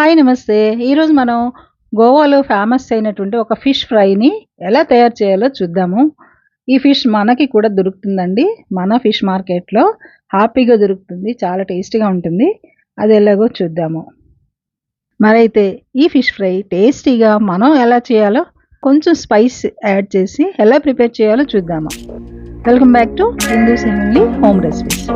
Hi నమస్తే. ఈరోజు మనం గోవాలో ఫేమస్ అయినటువంటి ఒక ఫిష్ ఫ్రైని ఎలా తయారు చేయాలో చూద్దాము. ఈ ఫిష్ మనకి కూడా దొరుకుతుందండి. మన ఫిష్ మార్కెట్లో హ్యాపీగా దొరుకుతుంది చాలా టేస్టీగా ఉంటుంది. అది ఎలాగో చూద్దాము. మరైతే ఈ ఫిష్ ఫ్రై టేస్టీగా మనం ఎలా చేయాలో కొంచెం స్పైస్ యాడ్ చేసి ఎలా ప్రిపేర్ చేయాలో చూద్దాము. వెల్కమ్ బ్యాక్ టు హిందూ సెమిలీ హోమ్ రెసిపీస్.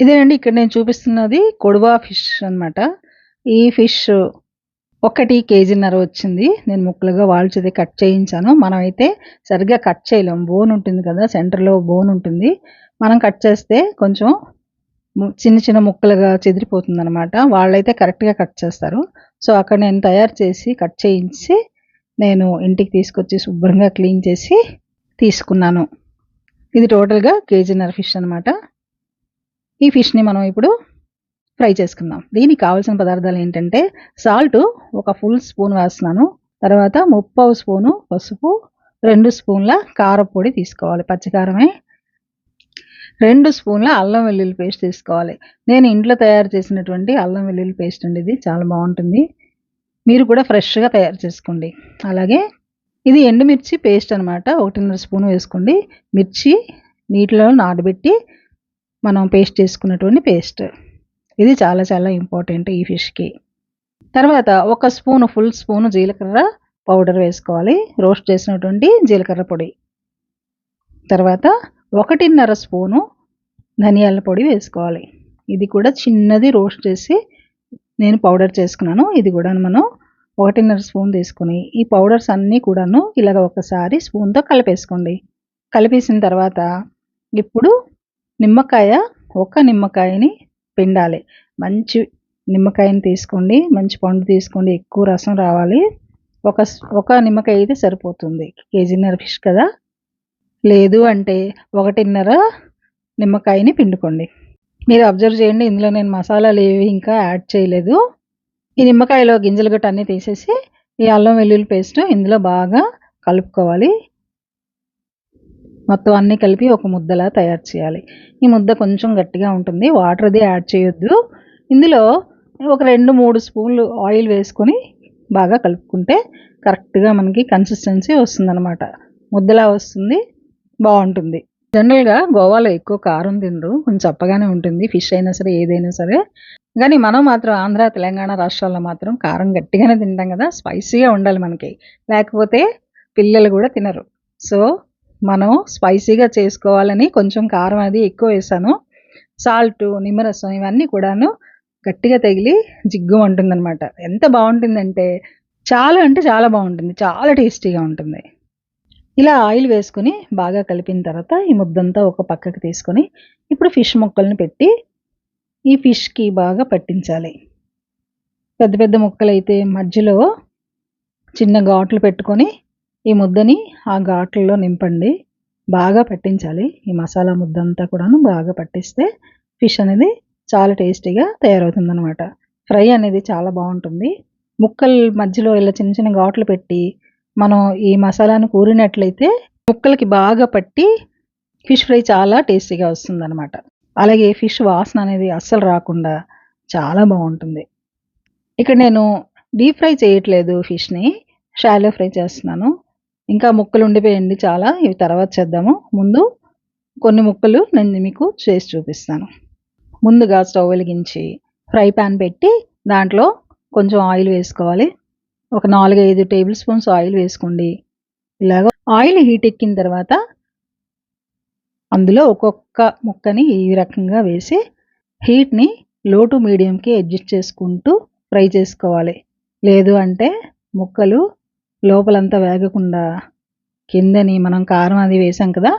ఇదేనండి ఇక్కడ నేను చూపిస్తున్నది కొడువా ఫిష్ అన్నమాట. ఈ ఫిష్ ఒకటి కేజీన్నర వచ్చింది. నేను ముక్కలుగా వాల్చేది కట్ చేయించాను. మనం అయితే సరిగ్గా కట్ చేయలేం. బోన్ ఉంటుంది కదా సెంటర్లో బోన్ ఉంటుంది. మనం కట్ చేస్తే కొంచెం చిన్న చిన్న ముక్కలుగా చెదిరిపోతుంది అనమాట వాళ్ళైతే కరెక్ట్గా కట్ చేస్తారు. సో అక్కడ నేను తయారు చేసి కట్ చేయించి నేను ఇంటికి తీసుకొచ్చి శుభ్రంగా క్లీన్ చేసి తీసుకున్నాను. ఇది టోటల్గా కేజీన్నర ఫిష్ అన్నమాట. ఈ ఫిష్ని మనం ఇప్పుడు ఫ్రై చేసుకుందాం. దీనికి కావాల్సిన పదార్థాలు ఏంటంటే సాల్ట్ ఒక ఫుల్ స్పూన్ వేస్తున్నాను. తర్వాత ముప్పావు స్పూను పసుపు రెండు స్పూన్ల కారపొడి తీసుకోవాలి పచ్చికారమే. రెండు స్పూన్ల అల్లం వెల్లుల్లి పేస్ట్ తీసుకోవాలి. నేను ఇంట్లో తయారు చేసినటువంటి అల్లం వెల్లుల్లి పేస్ట్ అండి ఇది చాలా బాగుంటుంది. మీరు కూడా ఫ్రెష్గా తయారు చేసుకోండి. అలాగే ఇది ఎండుమిర్చి పేస్ట్ అనమాట ఒకటిన్నర స్పూన్ వేసుకోండి. మిర్చి నీటిలో నానబెట్టి మనం పేస్ట్ చేసుకున్నటువంటి పేస్ట్ ఇది చాలా చాలా ఇంపార్టెంట్ ఈ ఫిష్కి తర్వాత ఒక స్పూన్ ఫుల్ స్పూన్ జీలకర్ర పౌడర్ వేసుకోవాలి. రోస్ట్ చేసినటువంటి జీలకర్ర పొడి. తర్వాత ఒకటిన్నర స్పూను ధనియాల పొడి వేసుకోవాలి. ఇది కూడా చిన్నది రోస్ట్ చేసి నేను పౌడర్ చేసుకున్నాను. ఇది కూడా మనం ఒకటిన్నర స్పూన్ తీసుకుని ఈ పౌడర్స్ అన్నీ కూడాను ఇలాగ ఒకసారి స్పూన్తో కలిపేసుకోండి. కలిపేసిన తర్వాత ఇప్పుడు నిమ్మకాయ ఒక నిమ్మకాయని పిండాలి. మంచి నిమ్మకాయని తీసుకోండి మంచి పండు తీసుకోండి ఎక్కువ రసం రావాలి. ఒక ఒక నిమ్మకాయ అయితే సరిపోతుంది. కేజీన్నర ఫిష్ కదా? లేదు అంటే ఒకటిన్నర నిమ్మకాయని పిండుకోండి. మీరు అబ్జర్వ్ చేయండి ఇందులో నేను మసాలాలు ఏవి ఇంకా యాడ్ చేయలేదు. ఈ నిమ్మకాయలో గింజలు గట్ట అన్నీ తీసేసి ఈ అల్లం వెల్లుల్లి పేస్ట్ ఇందులో బాగా కలుపుకోవాలి. మొత్తం అన్నీ కలిపి ఒక ముద్దలా తయారు చేయాలి. ఈ ముద్ద కొంచెం గట్టిగా ఉంటుంది. వాటర్ అది యాడ్ చేయొద్దు. ఇందులో ఒక రెండు మూడు స్పూన్లు ఆయిల్ వేసుకొని బాగా కలుపుకుంటే కరెక్ట్గా మనకి కన్సిస్టెన్సీ వస్తుందన్నమాట. ముద్దలా వస్తుంది. బాగుంటుంది. జనరల్గా గోవాలో ఎక్కువ కారం తినరు. కొంచెం చప్పగానే ఉంటుంది. ఫిష్ అయినా సరే ఏదైనా సరే. కానీ మనం మాత్రం ఆంధ్ర తెలంగాణ రాష్ట్రాల్లో మాత్రం కారం గట్టిగానే తింటాం కదా. స్పైసీగా ఉండాలి మనకి. లేకపోతే పిల్లలు కూడా తినరు. సో మనం స్పైసీగా చేసుకోవాలని కొంచెం కారం అది ఎక్కువ వేసాను. సాల్ట్ నిమ్మరసం ఇవన్నీ కూడాను గట్టిగా తగిలి జిగ్గు ఉంటుందన్నమాట. ఎంత బాగుంటుందంటే చాలా అంటే చాలా బాగుంటుంది. చాలా టేస్టీగా ఉంటుంది. ఇలా ఆయిల్ వేసుకుని బాగా కలిపిన తర్వాత ఈ ముద్దంతా ఒక పక్కకి తీసుకొని ఇప్పుడు ఫిష్ ముక్కలను పెట్టి ఈ ఫిష్కి బాగా పట్టించాలి. పెద్ద పెద్ద ముక్కలు అయితే మధ్యలో చిన్న ఘాట్లు పెట్టుకొని ఈ ముద్దని ఆ ఘాట్లలో నింపండి. బాగా పట్టించాలి. ఈ మసాలా ముద్ద అంతా కూడాను బాగా పట్టిస్తే ఫిష్ అనేది చాలా టేస్టీగా తయారవుతుంది అనమాట ఫ్రై అనేది చాలా బాగుంటుంది. ముక్కలు మధ్యలో ఇలా చిన్న చిన్న ఘాట్లు పెట్టి మనం ఈ మసాలాను కూరినట్లయితే ముక్కలకి బాగా పట్టి ఫిష్ ఫ్రై చాలా టేస్టీగా వస్తుంది అలాగే ఫిష్ వాసన అనేది అస్సలు రాకుండా చాలా బాగుంటుంది. ఇక్కడ నేను డీప్ ఫ్రై చేయట్లేదు ఫిష్ని. షాలో ఫ్రై చేస్తున్నాను. ఇంకా ముక్కలు ఉండిపోయండి చాలా. ఇవి తర్వాత చేద్దాము. ముందు కొన్ని ముక్కలు నేను మీకు చేసి చూపిస్తాను. ముందుగా స్టవ్ వెలిగించి ఫ్రై పాన్ పెట్టి దాంట్లో కొంచెం ఆయిల్ వేసుకోవాలి. ఒక నాలుగైదు టేబుల్ స్పూన్స్ ఆయిల్ వేసుకోండి. ఇలాగ ఆయిల్ హీట్ ఎక్కిన తర్వాత అందులో ఒక్కొక్క ముక్కని ఈ రకంగా వేసి హీట్ని లో టు మీడియంకి అడ్జస్ట్ చేసుకుంటూ ఫ్రై చేసుకోవాలి. లేదు అంటే ముక్కలు లోపలంతా వేగకుండా కిందని మనం కారం అది వేసాం కదా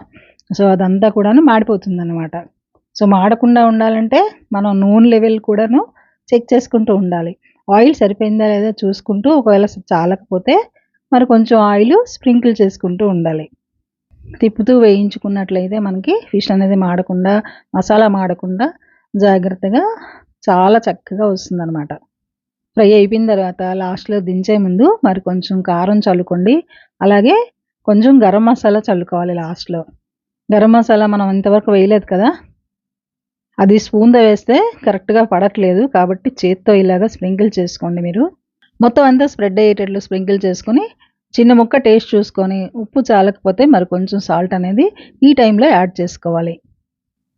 సో అదంతా కూడాను మాడిపోతుంది అనమాట సో మాడకుండా ఉండాలంటే మనం నూనె లెవెల్ కూడాను చెక్ చేసుకుంటూ ఉండాలి. ఆయిల్ సరిపోయిందా లేదా చూసుకుంటూ ఒకవేళ చాలకపోతే మరి కొంచెం ఆయిల్ స్ప్రింకిల్ చేసుకుంటూ ఉండాలి. తిప్పుతూ వేయించుకున్నట్లయితే మనకి ఫిష్ అనేది మాడకుండా మసాలా మాడకుండా జాగ్రత్తగా చాలా చక్కగా వస్తుందన్నమాట. ఫ్రై అయిపోయిన తర్వాత లాస్ట్లో దించే ముందు మరి కొంచెం కారం చల్లుకోండి అలాగే కొంచెం గరం మసాలా చల్లుకోవాలి లాస్ట్లో గరం మసాలా మనం ఇంతవరకు వేయలేదు కదా అది స్పూన్‌తో వేస్తే కరెక్ట్‌గా పడట్లేదు. కాబట్టి చేత్తో ఇలాగా స్ప్రింకిల్ చేసుకోండి మీరు. మొత్తం అంతా స్ప్రెడ్ అయ్యేటట్లు స్ప్రింకిల్ చేసుకొని, చిన్న ముక్క టేస్ట్ చూసుకొని, ఉప్పు చాలకపోతే మరి కొంచెం సాల్ట్ అనేది ఈ టైంలో యాడ్ చేసుకోవాలి.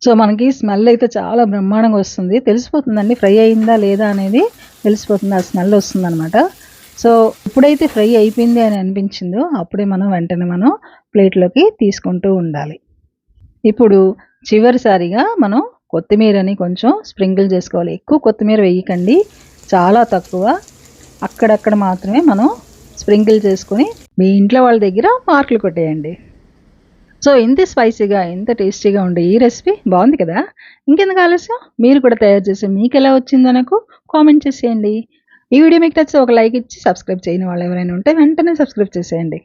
సో, మనకి స్మెల్ అయితే చాలా బ్రహ్మాండంగా వస్తుంది. తెలిసిపోతుందండి ఫ్రై అయిందా లేదా అనేది తెలిసిపోతుంది. ఆ స్మెల్ వస్తుందనమాట. సో, ఎప్పుడైతే ఫ్రై అయిపోయింది అని అనిపించిందో అప్పుడే మనం వెంటనే మనం ప్లేట్‌లోకి తీసుకుంటూ ఉండాలి. ఇప్పుడు చివరిసారిగా మనం కొత్తిమీరని కొంచెం స్ప్రింకిల్ చేసుకోవాలి. ఎక్కువ కొత్తిమీర వేయకండి. చాలా తక్కువ. అక్కడక్కడ మాత్రమే మనం స్ప్రింకిల్ చేసుకొని మీ ఇంట్లో వాళ్ళ దగ్గర మార్కులు కొట్టేయండి. సో, ఇంత స్పైసీగా, ఇంత టేస్టీగా ఉండే ఈ రెసిపీ బాగుంది కదా! ఇంకెందుకు ఆలస్యం? మీరు కూడా తయారు చేసి మీకు ఎలా వచ్చిందో నాకు కామెంట్ చేసేయండి. ఈ వీడియో మీకు నచ్చితే ఒక లైక్ ఇచ్చి సబ్స్క్రైబ్ చేయని వాళ్ళు ఎవరైనా ఉంటే వెంటనే సబ్స్క్రైబ్ చేసేయండి.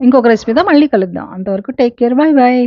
ఇంకొక రెసిపీతో మళ్ళీ కలుద్దాం. అంతవరకు టేక్ కేర్. Bye bye.